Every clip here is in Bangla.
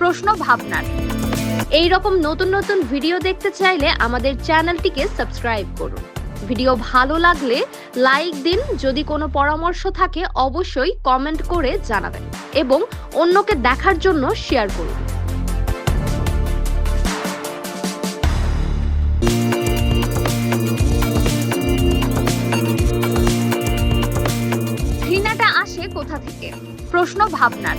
প্রশ্ন ভাবনার। এই রকম নতুন নতুন ভিডিও দেখতে চাইলে আমাদের চ্যানেলটিকে সাবস্ক্রাইব করুন। ভিডিও ভালো লাগলে লাইক দিন, যদি কোনো পরামর্শ থাকে অবশ্যই কমেন্ট করে জানাবেন এবং অন্যকে দেখার জন্য শেয়ার করুন। ঘৃণাটা আসে কোথা থেকে? প্রশ্ন ভাবনার।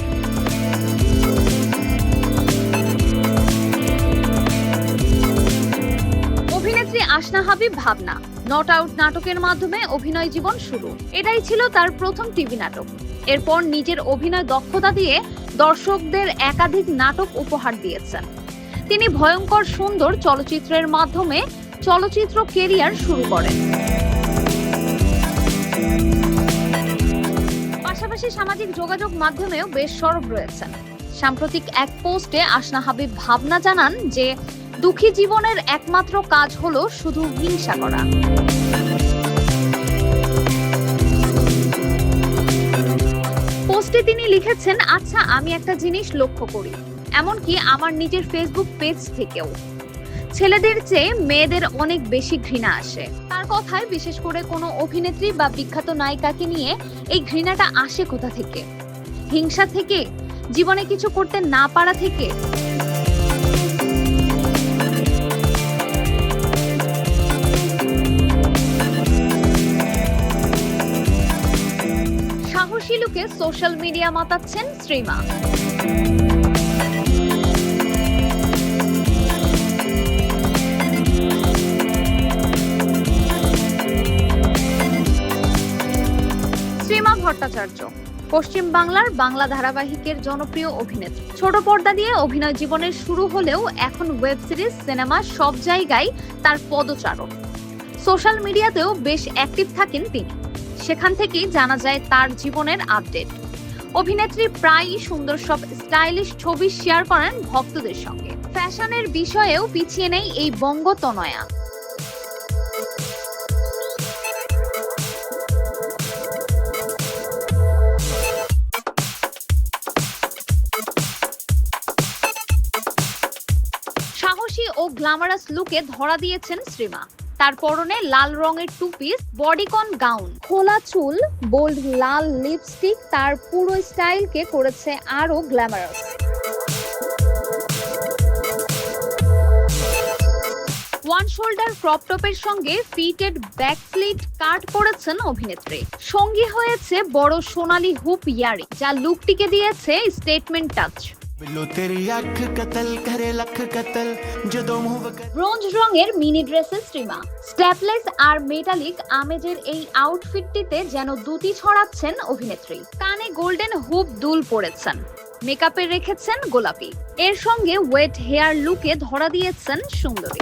আসনা হাবিব ভাবনা নট আউট নাটকের মাধ্যমে অভিনয় জীবন শুরু। এটাই ছিল তার প্রথম টিভি নাটক। এরপর নিজের অভিনয় দক্ষতা দিয়ে দর্শকদের একাধিক নাটক উপহার দিয়েছেন। তিনি ভয়ঙ্কর সুন্দর চলচ্চিত্রের মাধ্যমে চলচ্চিত্র কেরিয়ার শুরু করেন। পাশাপাশি সামাজিক যোগাযোগ মাধ্যমেও বেশ সরব রয়েছেন। সাম্প্রতিক এক পোস্টে আসনা হাবিব ভাবনা জানান যে দুঃখী জীবনের একমাত্র কাজ হলো শুধু হিংসা করা। পোস্টে তিনি লিখেছেন আচ্ছা আমি একটা জিনিস লক্ষ্য করি। এমনকি আমার নিজের ফেসবুক পেজ থেকেও। ছেলেদের চেয়ে মেয়েদের অনেক বেশি ঘৃণা আসে। তার কথায় বিশেষ করে কোনো অভিনেত্রী বা বিখ্যাত নায়িকাকে নিয়ে এই ঘৃণাটা আসে কোথা থেকে? হিংসা থেকে? জীবনে কিছু করতে না পারা থেকে? লুকে সোশ্যাল মিডিয়া মাতাচ্ছেন শ্রীমা। শ্রীমা ভট্টাচার্য পশ্চিম বাংলার বাংলা ধারাবাহিকের জনপ্রিয় অভিনেত্রী। ছোট পর্দা দিয়ে অভিনয় জীবনের শুরু হলেও এখন ওয়েব সিরিজ, সিনেমা সব জায়গায় তার পদচারণ। সোশ্যাল মিডিয়াতেও বেশ অ্যাক্টিভ থাকেন তিনি। সেখান থেকেই জানা যায় তার জীবনের আপডেট। অভিনেত্রী প্রায়ই সুন্দর সব স্টাইলিশ ছবি শেয়ার করেন ভক্তদের সঙ্গে। ফ্যাশনের বিষয়েও পিছিয়ে নেই এই বঙ্গতনয়া। সাহসী ও গ্ল্যামারাস লুকে ধরা দিয়েছেন শ্রীমা। তার পরনে লাল রঙের টু পিস বডিকন গাউন খোলা চুল বোল্ড লাল লিপস্টিক তার পুরো স্টাইলকে করেছে আরও গ্ল্যামারাস ওয়ান শোল্ডার ক্রপ টপের সঙ্গে ফিটেড ব্যাক স্লিট কাট করেছেন অভিনেত্রী। সঙ্গী হয়েছে বড় সোনালি হুপ ইয়ারি, যা লুকটিকে দিয়েছে স্টেটমেন্ট টাচ ব্রোঞ্জ রঙের মিনি ড্রেসের শ্রীমা স্ট্যাপলেস আর মেটালিক আমেজের এই আউটফিটটিতে যেন দুটি ছড়াচ্ছেন অভিনেত্রী। কানে গোল্ডেন হুপ দুল পরেছেন। মেকআপে রেখেছেন গোলাপি। এর সঙ্গে ওয়েট হেয়ার লুকে ধরা দিয়েছেন সুন্দরী।